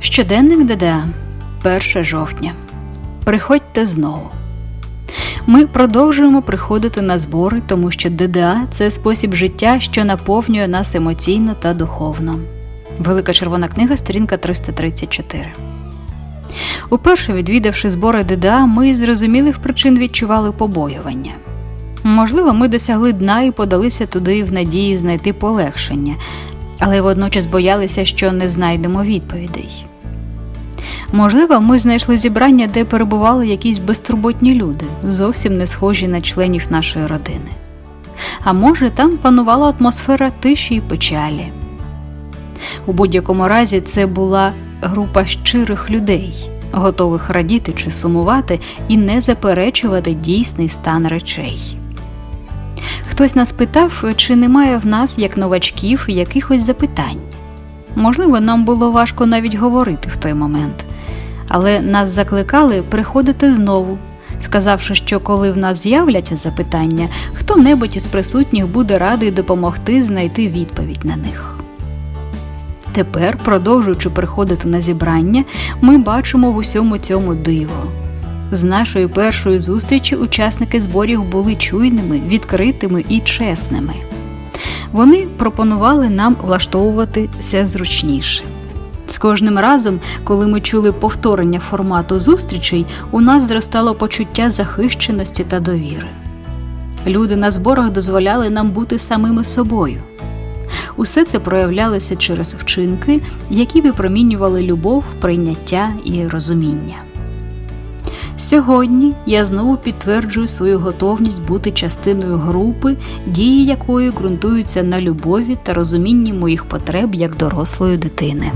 Щоденник ДДА 1 жовтня. Приходьте знову. Ми продовжуємо приходити на збори, тому що ДДА це спосіб життя, що наповнює нас емоційно та духовно. Велика червона книга, сторінка 334. Уперше відвідавши збори ДДА, ми з зрозумілих причин відчували побоювання. Можливо, ми досягли дна і подалися туди в надії знайти полегшення, але водночас боялися, що не знайдемо відповідей. Можливо, ми знайшли зібрання, де перебували якісь безтурботні люди, зовсім не схожі на членів нашої родини. А може, там панувала атмосфера тиші і печалі. У будь-якому разі це була група щирих людей, готових радіти чи сумувати і не заперечувати дійсний стан речей. Хтось нас питав, чи немає в нас, як новачків, якихось запитань. Можливо, нам було важко навіть говорити в той момент, але нас закликали приходити знову, сказавши, що коли в нас з'являться запитання, хто-небудь із присутніх буде радий допомогти знайти відповідь на них. Тепер, продовжуючи приходити на зібрання, ми бачимо в усьому цьому диво. З нашої першої зустрічі учасники зборів були чуйними, відкритими і чесними. Вони пропонували нам влаштовуватися зручніше. З кожним разом, коли ми чули повторення формату зустрічей, у нас зростало почуття захищеності та довіри. Люди на зборах дозволяли нам бути самими собою. Усе це проявлялося через вчинки, які випромінювали любов, прийняття і розуміння. Сьогодні я знову підтверджую свою готовність бути частиною групи, дії якої ґрунтуються на любові та розумінні моїх потреб як дорослої дитини.